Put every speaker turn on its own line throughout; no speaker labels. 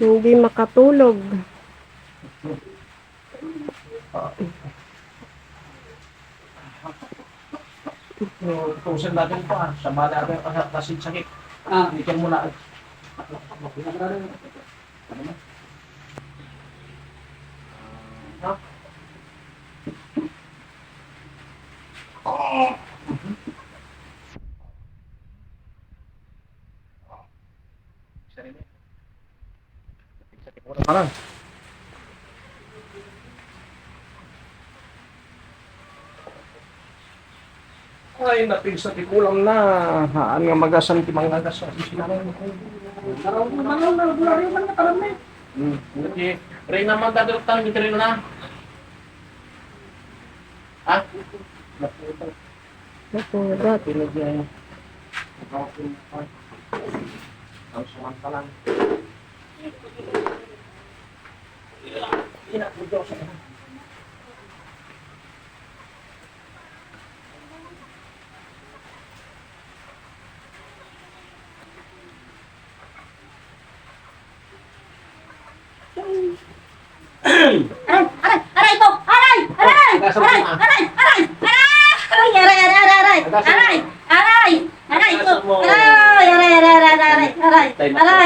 Hindi makatulog.
So, tusin natin pa. Ah. Sama natin ang ah, sakit. Ah, ito muna. ay dating sa tikulam na haan nga magasan ti mangagas sa
isina mo. Naraw mo man lang, naraw rin man nakaram eh.
Hmm. Okay. Rin naman dadok tayo, bitri na. Ha?
Napunod.
Pinagyan. Ang sumantalan. Inapunod sa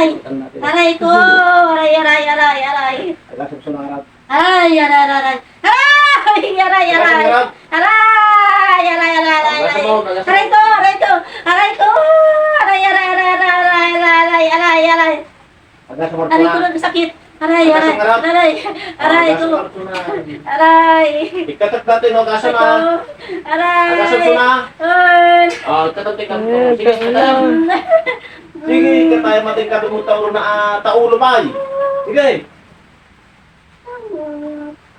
aray. Aray ko. Aray, aray, aray, aray.
Alasok sa nangarap.
Aray, aray, aray. Aray, aray, aray. Aray, aray, aray, aray. Aray ko, aray ko. Aray ko. Aray, aray, aray, aray, aray, aray, aray. Aray ko
lang
sakit. Aray, aray, aray, aray ko. Aray.
Ikatat natin, no?
Kaso
na.
Aray.
Kaso na. Aray. Oh, tatatay
ka.
Sige, tatatay. Sige, ka tayo mating ka mo taulo na ah, taulo bay. Sige.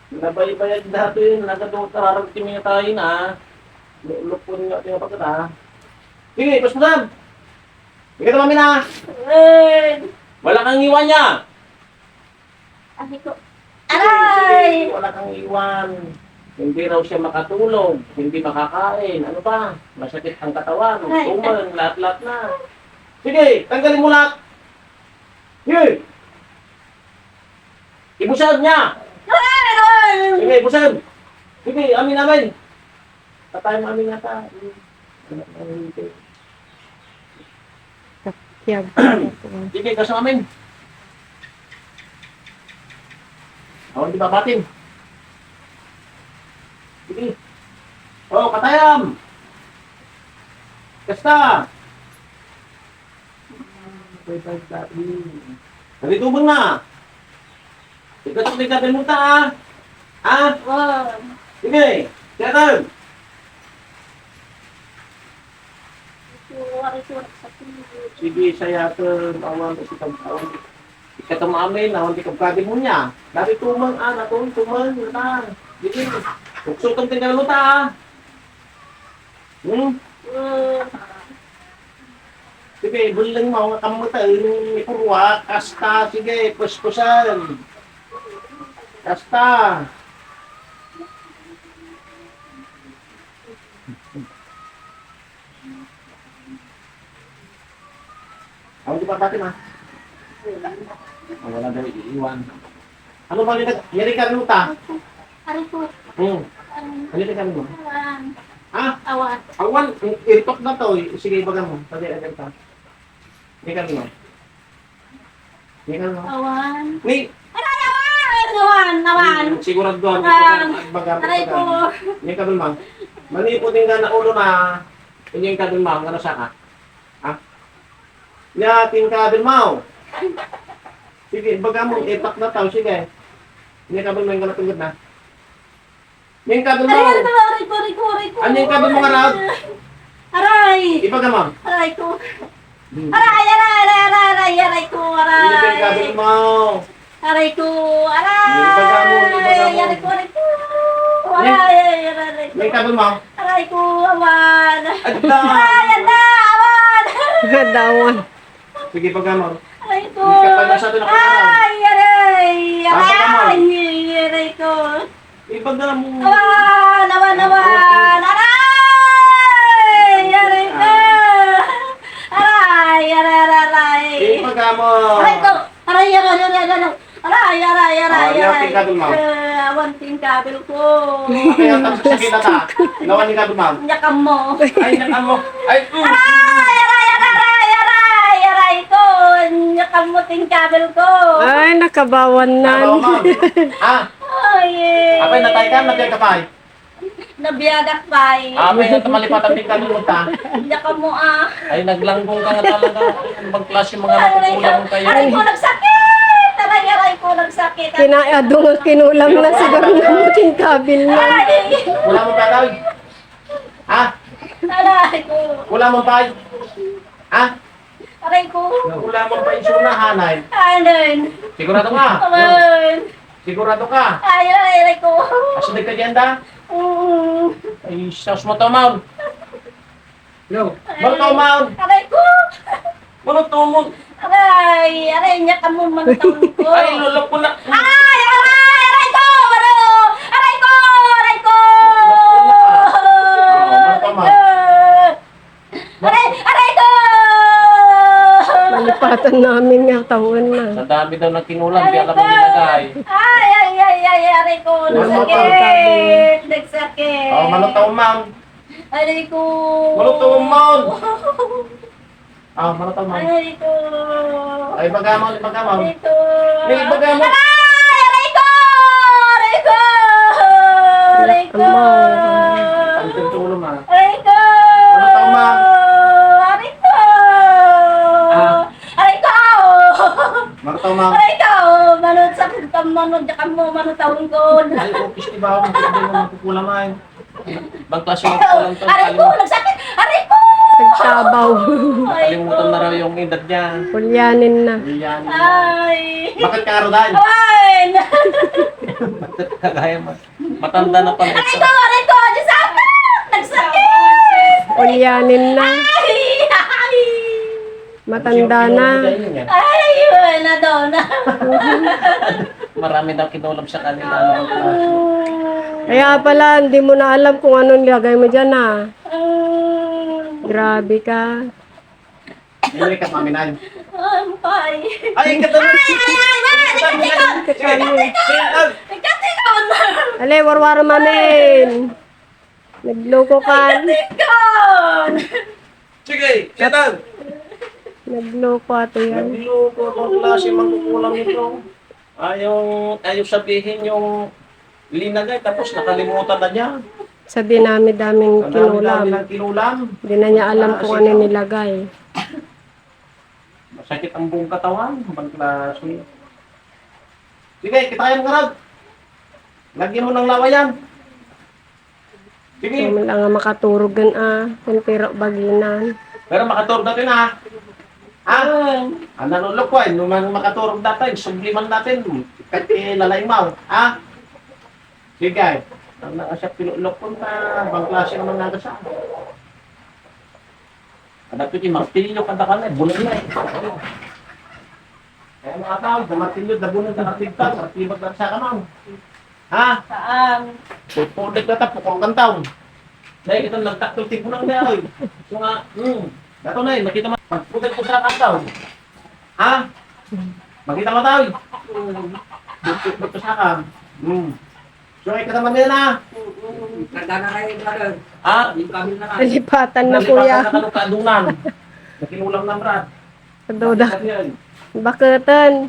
Nabay-bayad dati yun. Nagadong kararating niya tayo na. Lupon nga tingnan pa kita. Sige, paspasan. Sige na mami na.
Ay!
Wala kang iwan niya.
Aray ko! Aray!
Wala kang iwan. Hindi raw siya makatulog, hindi makakain, ano pa, masakit ang katawan,
Ay.
tumal, lahat-lahat na. Sige, tanggalin mo lahat. Sige. Ibusad niya. Sige, ibusad. Sige, amin namin. Tatay mo amin nata.
Kiyag.
Sige, kaso amin. Awan di babatin. Sige. Oh, katayam. Kasta. 55 kali. Tapi kita na. Ikat-ikat mo ta. Ah?
Ah.
Sige.
Siatan.
Sige, ke awal ke si tahun. Ikatang maamin, awan di kabkabin mo punya Dari tumang, ah, natong tumang, na Jadi, Sige. Buksutan tingal ta. Ah. Hmm? Sige, bulang mo nga kamo ta, yung ipurwa, kasta, sige, puspusan. Kasta. Ako di natin ha. Oh, wala daw iiwan. Ano ba nila? Yari ka luta?
Aray ko!
Hmm.
Aray!
Ano ka mo?
Awan!
Ha?
Awan!
Awan, irtok na to. Sige, baga mo. Pwede, agad ka. Ka mo. Ka mo.
Awan!
Ni,
Aray! Awan! Awan! Awan!
sigurado doon.
Awan! Aray ko!
Hindi ka dun, ma'am. Maniputin ka na ulo na. Hindi ka dun, ma'am. Ano sa ka? Ha? Yatin ka dun, ma'am. Sige, baga mo, itak na tao. Sige. Hindi ka dun, ma'am. Ka tugod na. Hindi ka dun,
Aray!
ma'am.
Aray! Aray! Aray!
Ano? Aray!
Aray!
Aray! Aray!
Aray! Aray! Aray! Aray Aray! mo. Aray! Aray! Mo, mo. Aray ko!
Aray Aray, aray, aray,
aray,
aray,
aray ko, aray.
Aray ko, aray.
Aray ko, aray. Aray ko, aray ko. Aray, aray,
aray. May kabon mo?
Aray ko, awan. Aray, anda, awan.
Anda,
awan. Sige, pagkamon.
Aray ko. Ay, aray, aray, aray ko.
Ipagdala mo.
Awan. Aray! Aray! Aray! Aray! Aray ko! Aray! Aray! Aray! Aray! aray,
Ah,
aray.
yating kabel.
Ah, ko.
Kaya tapos sa kita ta. Nawan ni ka ma'am.
Nyakam mo.
Ay, nakan mo. Ay, mm.
Aray, aray, aray, aray, aray, aray ko. Nyakam mo ting kabel ko.
Ay, nakabawan na.
Ano, ma'am? Ah,
Ay, eh.
apay natay ka, natay ka pa.
Nabiyagak pa eh.
Apay na tamalipatan din ka mo ta.
Nyakam mo ah.
Ay, naglanggong ka nga talaga. Ibang klase mga
Aray
makukulang
ko,
kayo.
aray ko nagsakit. Aray, aray ko nagsakit.
Kinaadong kinulam na siguro ng muting kabil na.
Aray,
Wala mo pa daw. Ha?
aray ko.
Wala mo pa. Ha?
Aray ko.
Wala mo pa insuna, hanay.
Anon.
Sigurado ka?
Anon.
Sigurado ka?
Ay, aray, aray ko.
Asa ka diyan da?
Mm.
Ay, sus mo to, ma'am. Yo, mo to, ma'am.
Aray ko.
Mo to, mo.
Aray, aray, nyakam mo manutang ko.
Ay, lulok ko na.
Ay, aray, aray ko. Baro. Aray ko, aray ko. Aray, aray ko.
Malipatan namin nga taon na.
Sa dami daw ng kinulang, di alam mo nilagay.
Ay, aray ko. Nagsakit. Nagsakit.
Oh, malutaw, ma'am.
Aray ko.
Malutaw, ma'am. Ah, malutaw, ma'am.
Aray ko.
Ay, bagamang, bagamang.
Aray ko.
May bagamang.
Aray! Aray ko! Aray ko! Aray ko!
Ang tuntulo, ma'am.
Aray ko!
Tao, ma'am?
Aray ko!
Ah.
Aray ko!
Malutaw, ma'am.
Aray ko! Manod sa kam manod ka mo manod taon ko.
Ay, office, di ba? Ang hindi mo makukulang, ma'am. Bang klase mo kulang to.
Aray ko! Nagsakit! Aray ko!
Nagtabaw.
Kalimutan na raw yung edad niya.
Kulyanin na.
Yan.
Ay!
Bakit ka rodan?
Awan!
Bakit kagaya mo? Matanda na pala
Aray
ito.
ko! Aray ko! Diyos ako! Nagsakit!
Kulyanin na.
Ay! Ay!
Matanda na.
Ay! Yun na daw na.
Marami daw kinulam sa kanila.
Kaya pala, hindi mo na alam kung ano nilagay mo dyan ah. Grabe ka.
Hindi ka maminay.
Ampay.
Ay, katulad.
Nagkatikon!
Ale, warwaro mamin. Nagloko ka.
Nagkatikon!
Sige, katulad.
Nagloko ato yan.
Nagloko ang klase magkukulang ito. Ayaw, ayaw sabihin yung linagay tapos nakalimutan na niya.
Sa dinami-daming kinulam.
ng kinulam.
Hindi na niya alam kung ano nilagay.
Masakit ang buong katawan. Ibang klase. Sige, kitayan ka rag. Lagyan mo ng lawayan. Sige.
Mo lang nga makaturugan ah. Kung tiro baginan.
Pero makaturog natin ha. Ha? Ang nanulok ko ay, nung makaturog natin, subliman natin, kahit lalay mo. Ha? Sige. Ang nakasya pinulok ko na, bang klase naman nagasa. Anak ko, martilyo kada ka na, bulan na eh. Kaya mga tao, martilyo, dabunan ka natigtas, martibag na sa kamang. Ha?
Saan?
Pupulik na tapo kung kantaw. Dahil ito nagtaktol tipo ng niya, oy. Mga, hmm. Dato na eh, makita mo. Pagpulik ko sa kantaw. Ha? Makita mo tao. Pupulik ko sa kam. Hmm. So, ay kataman nila na. Ha?
Nalipatan na
Nalipatan
kuya.
na kanong kaadunan. Nakinulang na brad.
Doda.
Yan.
Bakatan.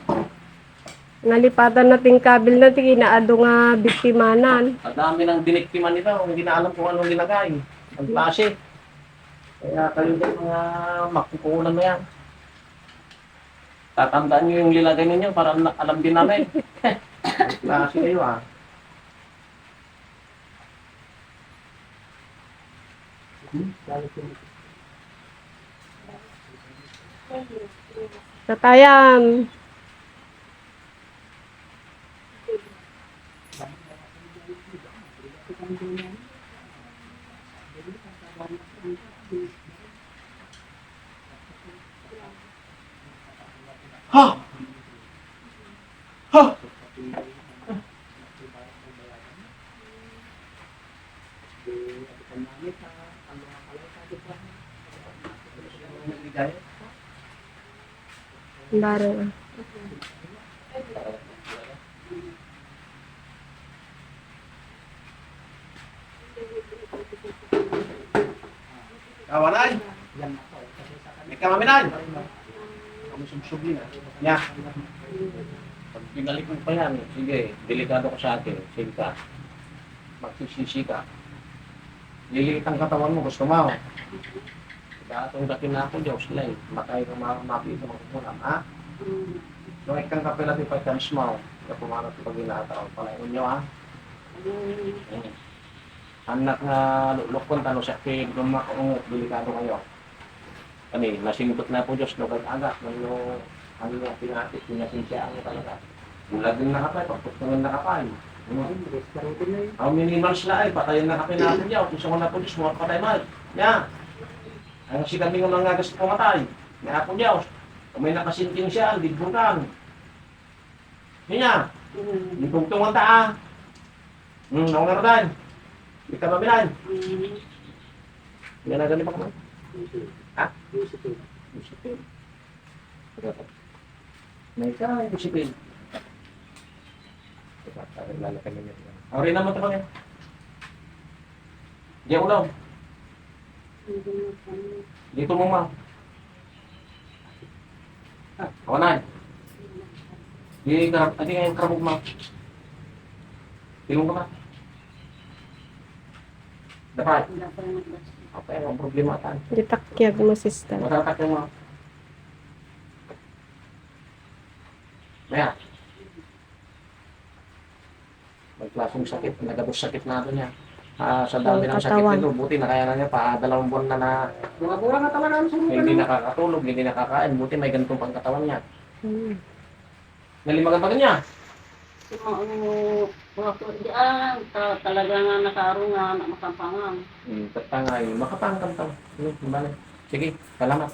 Nalipatan natin kabil na kinaado nga biktimanan.
Ang dami ng diniktiman nito. Hindi na alam kung anong nilagay. Ang klase. Kaya kayo din mga makukulan mo yan. Tatandaan nyo yung nilagay ninyo para na- alam din namin. Ang klase kayo ah.
Tatayam.
Ha! Ha!
Bareng.
Kawanan. May kamaminan. Kami subsubi na. Nya. Pag pinalik mo pa yan, sige, delikado ko sa atin. Sige ka. Magsisisi ka. Liliit ang katawan mo, gusto mo. Datong dakin na ako, Diyos lang. Matay ka makakita mo kung ha? Nung ikang kapila di pa times mo, na pumanap sa pag-inataw, palayon nyo ha? Mm. Anak nga lulukon tano sa kid, gumakong delikado kayo. Kami, nasingkot na po Diyos, lugar agak, ng ano niya, pinatik, pinasinsya ang talaga. Bulag din nakapay, pagputungan nakapay. Ang minimal sila ay, patayin na kapay natin niya, kung sa mga po Diyos, mga patay mal. Yan. Ang si kami ng mga gusto pumatay. Nga po Diyos. Kung may nakasinting siya, libutang. Yan. Libutang ang taa. Hmm, ako nga rin. Hindi ka mabilan. Hindi na ganun pa ka Ha? Disipin. May ka, disipin. Lalakay niya. Ako rin naman ito pa yan. Di ako daw. Dito mo ma. Ah, kawanan. Di karab, adi ngayon karabog ma. Tilong ka ma. Dapat. Apa yung problema tan?
Ditakyag mo, sister.
Matatak yung mga. Maya. May klaseng sakit, nagabos sakit na ito niya. Ah, sa dami ng sakit nito, buti na kaya na niya pa dalawang buwan na na
Mga bura nga talaga ang sunog.
hindi nakakatulog, hindi nakakain, buti may ganitong pangkatawan niya.
Hmm.
Nalimagan pa niya.
Mga ano, mga kudyaan, ta- talaga nga nakaarungan, makapangan.
Hmm, tatangay, makapangkam to. Hmm, Sige, salamat.